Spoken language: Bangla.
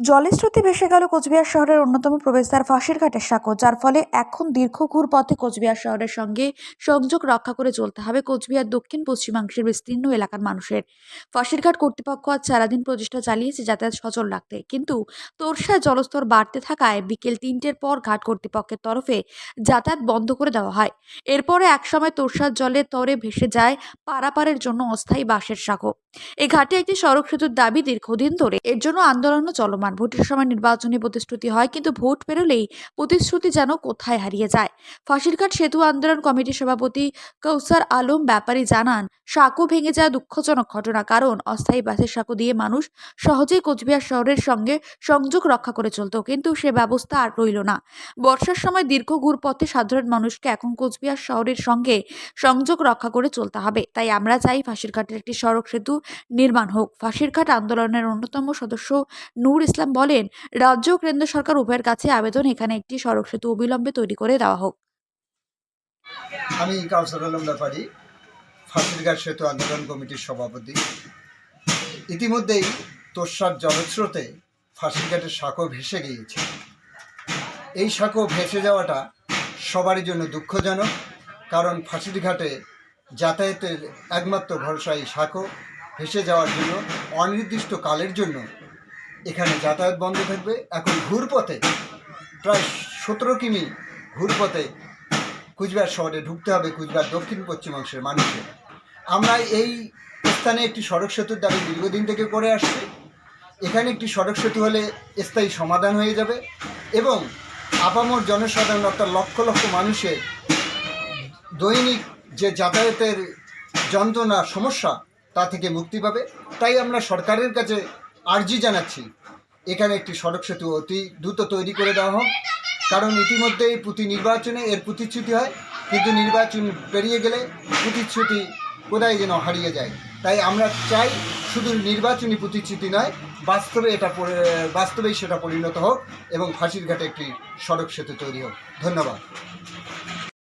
জলের স্রোতে ভেসে গেল কোচবিহার শহরের অন্যতম প্রবেশদ্বার ফাঁসির ঘাটের সাঁকো, যার ফলে এখন দীর্ঘ ঘুর পথে কোচবিহার শহরের সঙ্গে সংযোগ রক্ষা করে চলতে হবে কোচবিহার দক্ষিণ পশ্চিমাংশের বিস্তীর্ণ এলাকার মানুষের। ফাঁসিরঘাট কর্তৃপক্ষ আজ সারাদিন প্রচেষ্টা চালিয়েছে যাতায়াত সচল রাখতে। কিন্তু তোরসায় জলস্তর বাড়তে থাকায় বিকেল তিনটের পর ঘাট কর্তৃপক্ষের তরফে যাতায়াত বন্ধ করে দেওয়া হয়। এরপরে একসময় তোরসার জলে তরে ভেসে যায় পারাপারের জন্য অস্থায়ী বাঁশের সাঁকো। এই ঘাটে একটি সড়ক সেতুর দাবি দীর্ঘদিন ধরে। এর জন্য আন্দোলনও চলমান। ভোটের সময় নির্বাচনী প্রতিশ্রুতি হয়, কিন্তু ভোট পেরোলেই প্রতিশ্রুতি যেন কোথায় হারিয়ে যায়। ফাঁসিরঘাট সেতু আন্দোলন কমিটির সভাপতি কৌসার আলম ব্যাপারী জানান, সাঁকো ভেঙে যাওয়া দুঃখজনক ঘটনা, কারণ অস্থায়ী বাসের সাঁকো দিয়ে মানুষ সহজেই কোচবিহার শহরের সঙ্গে সংযোগ রক্ষা করে চলত, কিন্তু সে ব্যবস্থা আর রইল না। বর্ষার সময় দীর্ঘ ঘুরপথে সাধারণ মানুষকে এখন কোচবিহার শহরের সঙ্গে সংযোগ রক্ষা করে চলতে হবে। তাই আমরা চাই ফাঁসিরঘাটের একটি সড়ক সেতু নির্মাণ হোক। ফাঁসিরঘাট আন্দোলনের অন্যতম সদস্য নূর ইসলাম বলেন, রাজ্য ও কেন্দ্র সরকার উভয়ের কাছে আবেদন এখানে একটি সড়ক সেতু অবিলম্বে তৈরি করে দেওয়া হোক। আমি কাউসার আলম ব্যাপারী ফাঁসিরঘাট সেতু আন্দোলন কমিটির সভাপতি। ইতিমধ্যেই তোষার জলস্রোতে ফাঁসিরঘাটের সাঁকো ভেসে গিয়েছে। এই সাঁকো ভেসে যাওয়াটা সবারই জন্য দুঃখজনক, কারণ ফাঁসিরঘাটে যাতায়াতের একমাত্র ভরসা এই সাঁকো, ভেসে যাওয়ার জন্য অনির্দিষ্ট কালের জন্য এখানে যাতায়াত বন্ধ থাকবে। এখন ঘুরপথে, প্রায় সতেরো কিমি ঘুরপথে কুচবিহার শহরে ঢুকতে হবে, কুচবিহার দক্ষিণ পশ্চিমাংশের মানুষের। আমরা এই স্থানে একটি সড়ক সেতুর দাবি দীর্ঘদিন থেকে করে আসছি। এখানে একটি সড়ক সেতু হলে স্থায়ী সমাধান হয়ে যাবে এবং আপামর জনসাধারণ অর্থাৎ লক্ষ লক্ষ মানুষের দৈনিক যে যাতায়াতের যন্ত্রণা, সমস্যা, তা থেকে মুক্তি পাবে। তাই আমরা সরকারের কাছে আর্জি জানাচ্ছি। এখানে একটি সড়ক সেতু অতি দ্রুত তৈরি করে দেওয়া হোক। কারণ ইতিমধ্যেই প্রতি নির্বাচনে এর প্রতিশ্রুতি হয়। কিন্তু নির্বাচন পেরিয়ে গেলে প্রতিশ্রুতি কোথায় যেন হারিয়ে যায়। তাই আমরা চাই শুধু নির্বাচনী প্রতিশ্রুতি নয়, বাস্তবে এটা বাস্তবেই সেটা পরিণত হোক এবং ফাঁসির ঘাটে একটি সড়ক সেতু তৈরি হোক। ধন্যবাদ।